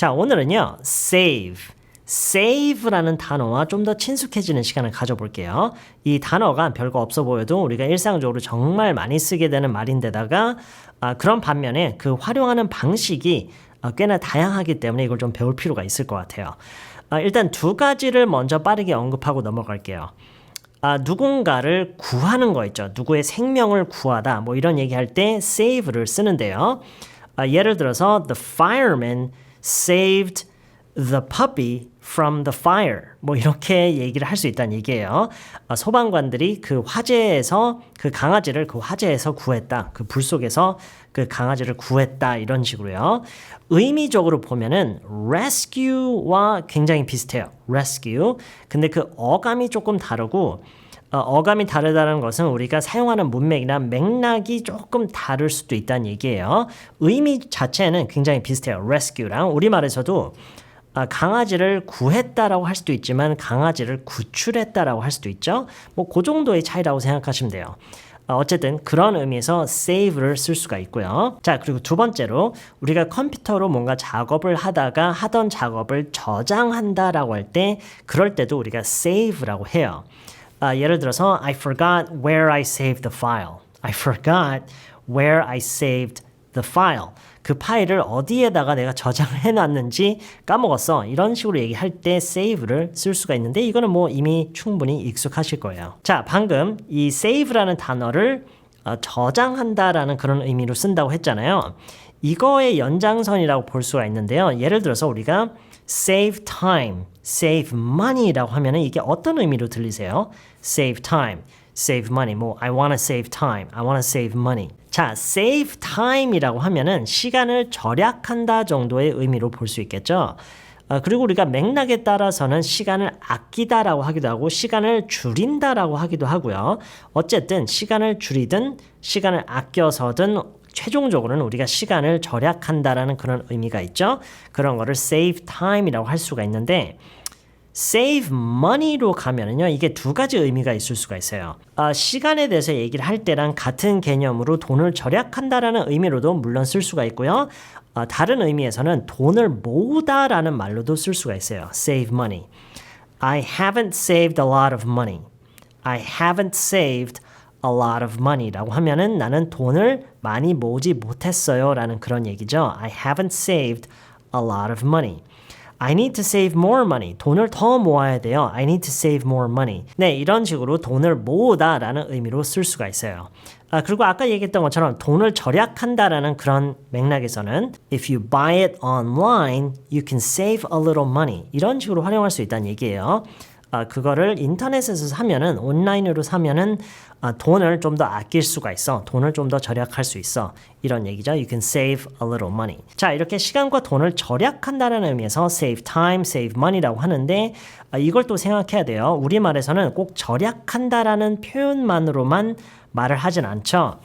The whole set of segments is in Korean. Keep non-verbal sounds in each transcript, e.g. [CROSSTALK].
자, 오늘은요. save. save라는 단어와 좀 더 친숙해지는 시간을 가져볼게요. 이 단어가 별거 없어 보여도 우리가 일상적으로 정말 많이 쓰게 되는 말인데다가 아, 그런 반면에 그 활용하는 방식이 아, 꽤나 다양하기 때문에 이걸 좀 배울 필요가 있을 것 같아요. 아, 일단 두 가지를 먼저 빠르게 언급하고 넘어갈게요. 아, 누군가를 구하는 거 있죠. 누구의 생명을 구하다. 뭐 이런 얘기할 때 save를 쓰는데요. 아, 예를 들어서 the fireman saved the puppy from the fire. 뭐 이렇게 얘기를 할 수 있다는 얘기예요. 아, 소방관들이 그 화재에서 그 강아지를 그 화재에서 구했다. 그 불 속에서 그 강아지를 구했다. 이런 식으로요. 의미적으로 보면은 rescue와 굉장히 비슷해요. rescue. 근데 그 어감이 조금 다르고 어, 어감이 다르다는 것은 우리가 사용하는 문맥이나 맥락이 조금 다를 수도 있다는 얘기예요. 의미 자체는 굉장히 비슷해요. rescue랑 우리말에서도 아, 강아지를 구했다라고 할 수도 있지만 강아지를 구출했다라고 할 수도 있죠. 뭐 그 정도의 차이라고 생각하시면 돼요. 어, 어쨌든 그런 의미에서 save를 쓸 수가 있고요. 자, 그리고 두 번째로 우리가 컴퓨터로 뭔가 작업을 하다가 하던 작업을 저장한다라고 할 때 그럴 때도 우리가 save라고 해요. 아, 예를 들어서 I forgot where I saved the file. I forgot where I saved the file. 그 파일을 어디에다가 내가 저장해 [LAUGHS] 놨는지 까먹었어. 이런 식으로 얘기할 때 save를 쓸 수가 있는데 이거는 뭐 이미 충분히 익숙하실 거예요. 자, 방금 이 save라는 단어를 어, 저장한다라는 그런 의미로 쓴다고 했잖아요. 이거의 연장선이라고 볼 수가 있는데요. 예를 들어서 우리가 save time, save money라고 하면은 이게 어떤 의미로 들리세요? save time, save money. 뭐 I want to save time, I want to save money. 자, save time이라고 하면은 시간을 절약한다 정도의 의미로 볼 수 있겠죠. 아, 그리고 우리가 맥락에 따라서는 시간을 아끼다라고 하기도 하고 시간을 줄인다라고 하기도 하고요. 어쨌든 시간을 줄이든 시간을 아껴서든 최종적으로는 우리가 시간을 절약한다라는 그런 의미가 있죠. 그런 거를 save time이라고 할 수가 있는데 save money로 가면은요 이게 두 가지 의미가 있을 수가 있어요. 아, 시간에 대해서 얘기를 할 때랑 같은 개념으로 돈을 절약한다라는 의미로도 물론 쓸 수가 있고요. 아, 다른 의미에서는 돈을 모으다라는 말로도 쓸 수가 있어요. save money. I haven't saved a lot of money. I haven't saved a lot of money라고 하면은 나는 돈을 많이 모으지 못했어요라는 그런 얘기죠. I haven't saved a lot of money. I need to save more money. 돈을 더 모아야 돼요. I need to save more money. 네, 이런 식으로 돈을 모으다라는 의미로 쓸 수가 있어요. 아, 그리고 아까 얘기했던 것처럼 돈을 절약한다라는 그런 맥락에서는 if you buy it online, you can save a little money. 이런 식으로 활용할 수 있다는 얘기예요. 아, 그거를 인터넷에서 사면은 온라인으로 사면은 아, 돈을 좀 더 아낄 수가 있어. 돈을 좀 더 절약할 수 있어. 이런 얘기죠. You can save a little money. 자, 이렇게 시간과 돈을 절약한다는 의미에서 save time, save money라고 하는데 아, 이걸 또 생각해야 돼요. 우리말에서는 꼭 절약한다라는 표현만으로만 말을 하진 않죠.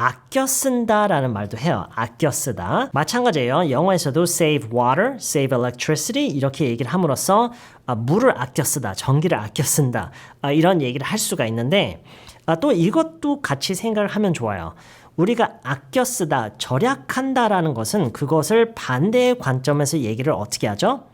아껴 쓴다라는 말도 해요. 아껴 쓰다. 마찬가지예요. 영어에서도 save water, save electricity 이렇게 얘기를 함으로써 아, 물을 아껴 쓰다, 전기를 아껴 쓴다 아, 이런 얘기를 할 수가 있는데 아, 또 이것도 같이 생각을 하면 좋아요. 우리가 아껴 쓰다, 절약한다라는 것은 그것을 반대의 관점에서 얘기를 어떻게 하죠?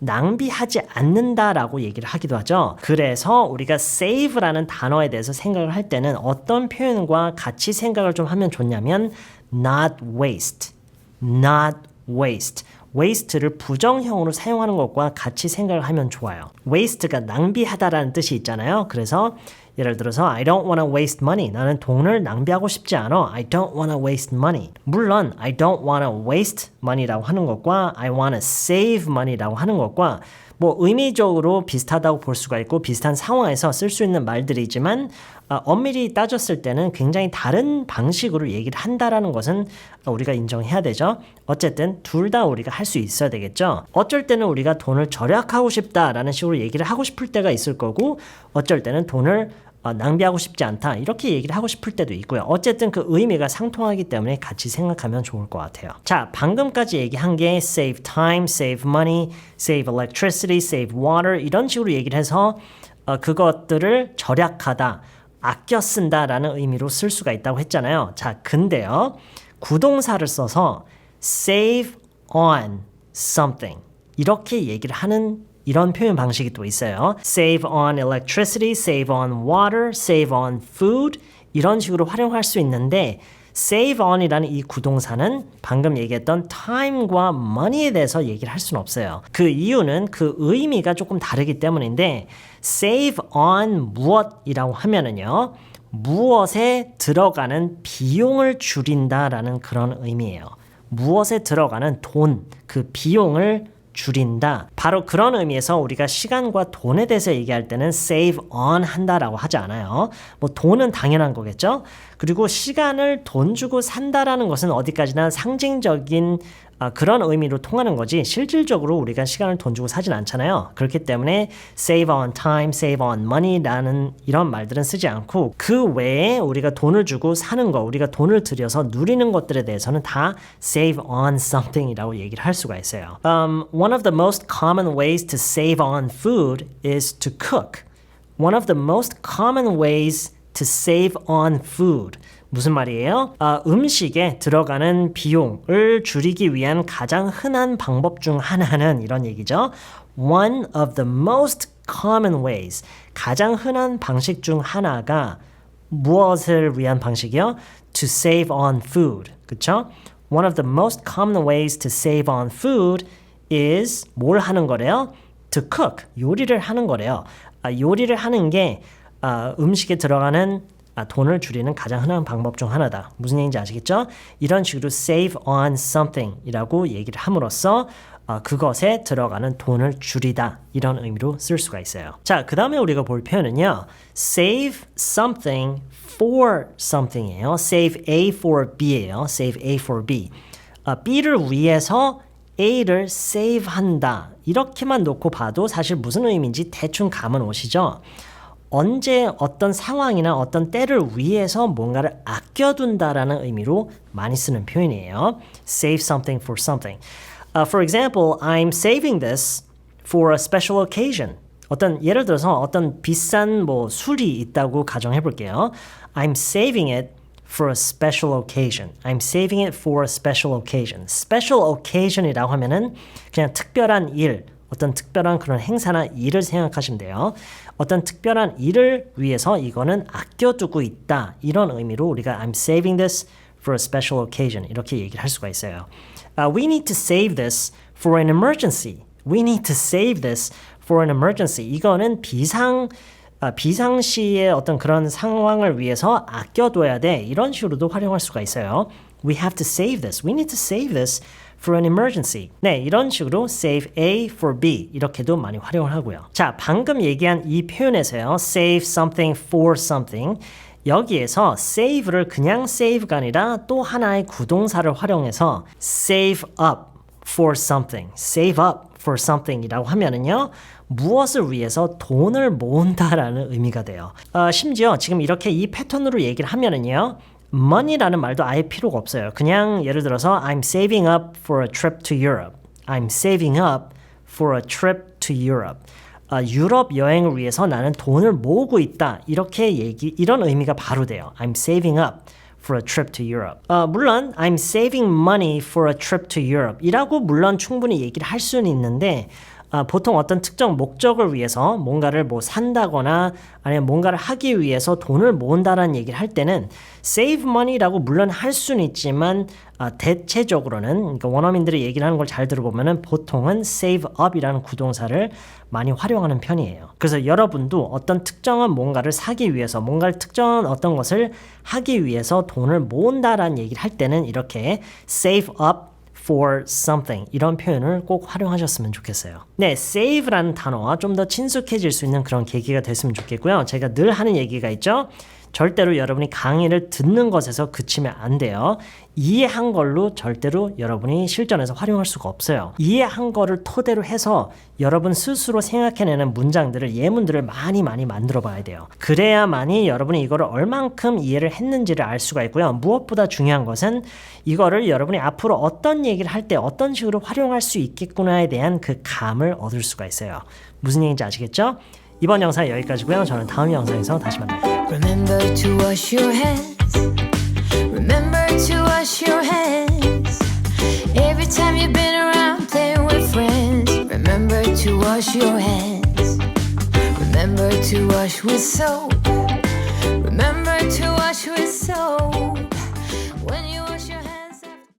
낭비하지 않는다라고 얘기를 하기도 하죠. 그래서 우리가 save라는 단어에 대해서 생각을 할 때는 어떤 표현과 같이 생각을 좀 하면 좋냐면 not waste, not waste. waste를 부정형으로 사용하는 것과 같이 생각을 하면 좋아요. waste가 낭비하다라는 뜻이 있잖아요. 그래서 예를 들어서 I don't want to waste money. 나는 돈을 낭비하고 싶지 않아. I don't want to waste money. 물론 I don't want to waste money라고 하는 것과 I want to save money라고 하는 것과 뭐 의미적으로 비슷하다고 볼 수가 있고 비슷한 상황에서 쓸 수 있는 말들이지만 어, 엄밀히 따졌을 때는 굉장히 다른 방식으로 얘기를 한다라는 것은 우리가 인정해야 되죠. 어쨌든 둘 다 우리가 할 수 있어야 되겠죠. 어쩔 때는 우리가 돈을 절약하고 싶다라는 식으로 얘기를 하고 싶을 때가 있을 거고 어쩔 때는 돈을 어, 낭비하고 싶지 않다 이렇게 얘기를 하고 싶을 때도 있고요. 어쨌든 그 의미가 상통하기 때문에 같이 생각하면 좋을 것 같아요. 자, 방금까지 얘기한 게 save time, save money, save electricity, save water 이런 식으로 얘기를 해서 어, 그것들을 절약하다, 아껴 쓴다라는 의미로 쓸 수가 있다고 했잖아요. 자, 근데요. 구동사를 써서 save on something. 이렇게 얘기를 하는 이런 표현 방식이 또 있어요. save on electricity, save on water, save on food 이런 식으로 활용할 수 있는데 save on이라는 이 구동사는 방금 얘기했던 time과 money에 대해서 얘기를 할 수는 없어요. 그 이유는 그 의미가 조금 다르기 때문인데 save on 무엇이라고 하면은요. 무엇에 들어가는 비용을 줄인다라는 그런 의미예요. 무엇에 들어가는 돈, 그 비용을 줄인다. 바로 그런 의미에서 우리가 시간과 돈에 대해서 얘기할 때는 save on 한다라고 하지 않아요. 뭐 돈은 당연한 거겠죠? 그리고 시간을 돈 주고 산다라는 것은 어디까지나 상징적인 아, 그런 의미로 통하는 거지 실질적으로 우리가 시간을 돈 주고 사진 않잖아요. 그렇기 때문에 save on time, save on money라는 이런 말들은 쓰지 않고 그 외에 우리가 돈을 주고 사는 거, 우리가 돈을 들여서 누리는 것들에 대해서는 다 save on something이라고 얘기를 할 수가 있어요. Um, one of the most common ways to save on food is to cook. One of the most common ways to save on food. 무슨 말이에요? 아, 음식에 들어가는 비용을 줄이기 위한 가장 흔한 방법 중 하나는 이런 얘기죠. One of the most common ways. 가장 흔한 방식 중 하나가 무엇을 위한 방식이요? To save on food. 그쵸? One of the most common ways to save on food is 뭘 하는 거래요? To cook. 요리를 하는 거래요. 아, 요리를 하는 게 아, 음식에 들어가는 아, 돈을 줄이는 가장 흔한 방법 중 하나다. 무슨 얘기인지 아시겠죠? 이런 식으로 save on something 이라고 얘기를 함으로써 어, 그것에 들어가는 돈을 줄이다 이런 의미로 쓸 수가 있어요. 자, 그 다음에 우리가 볼 표현은요. save something for something이에요. save A for B예요. save A for B. 어, B를 위해서 A를 save 한다. 이렇게만 놓고 봐도 사실 무슨 의미인지 대충 감은 오시죠? 언제 어떤 상황이나 어떤 때를 위해서 뭔가를 아껴둔다라는 의미로 많이 쓰는 표현이에요. Save something for something. Uh, for example, I'm saving this for a special occasion. 어떤 예를 들어서 어떤 비싼 뭐 술이 있다고 가정해 볼게요. I'm saving it for a special occasion. I'm saving it for a special occasion. special occasion이라고 하면은 그냥 특별한 일, 어떤 특별한 그런 행사나 일을 생각하시면 돼요. 어떤 특별한 일을 위해서 이거는 아껴두고 있다. 이런 의미로 우리가 I'm saving this for a special occasion 이렇게 얘기를 할 수가 있어요. Uh, we need to save this for an emergency. We need to save this for an emergency. 이거는 비상 아, 비상시의 어떤 그런 상황을 위해서 아껴둬야 돼. 이런 식으로도 활용할 수가 있어요. We have to save this. We need to save this for an emergency. 네, 이런 식으로 save A for B 이렇게도 많이 활용을 하고요. 자, 방금 얘기한 이 표현에서요. save something for something 여기에서 save를 그냥 save가 아니라 또 하나의 구동사를 활용해서 save up for something, save up for something이라고 하면은요. 무엇을 위해서 돈을 모은다라는 의미가 돼요. 어, 심지어 지금 이렇게 이 패턴으로 얘기를 하면은요. Money라는 말도 아예 필요가 없어요. 그냥 예를 들어서 I'm saving up for a trip to Europe. I'm saving up for a trip to Europe. 아, 유럽 여행을 위해서 나는 돈을 모으고 있다. 이렇게 얘기 이런 의미가 바로 돼요. I'm saving up for a trip to Europe. 아, 물론 I'm saving money for a trip to Europe. 이라고 물론 충분히 얘기를 할 수는 있는데 아, 보통 어떤 특정 목적을 위해서 뭔가를 뭐 산다거나 아니면 뭔가를 하기 위해서 돈을 모은다라는 얘기를 할 때는 save money라고 물론 할 수는 있지만 아, 대체적으로는 그러니까 원어민들이 얘기를 하는 걸 잘 들어보면은 보통은 save up이라는 구동사를 많이 활용하는 편이에요. 그래서 여러분도 어떤 특정한 뭔가를 사기 위해서 뭔가를 특정한 어떤 것을 하기 위해서 돈을 모은다라는 얘기를 할 때는 이렇게 save up for something 이런 표현을 꼭 활용하셨으면 좋겠어요. 네, save라는 단어와 좀 더 친숙해질 수 있는 그런 계기가 됐으면 좋겠고요. 제가 늘 하는 얘기가 있죠. 절대로 여러분이 강의를 듣는 것에서 그치면 안 돼요. 이해한 걸로 절대로 여러분이 실전에서 활용할 수가 없어요. 이해한 거를 토대로 해서 여러분 스스로 생각해내는 문장들을 예문들을 많이 많이 만들어 봐야 돼요. 그래야만이 여러분이 이거를 얼만큼 이해를 했는지를 알 수가 있고요. 무엇보다 중요한 것은 이거를 여러분이 앞으로 어떤 얘기를 할 때 어떤 식으로 활용할 수 있겠구나에 대한 그 감을 얻을 수가 있어요. 무슨 얘기인지 아시겠죠? 이번 영상 여기까지고요. 저는 다음 영상에서 다시 만나요. Remember to wash your hands. Remember to wash your hands. Every time you've been around playing with friends, remember to wash your hands. Remember to wash with soap.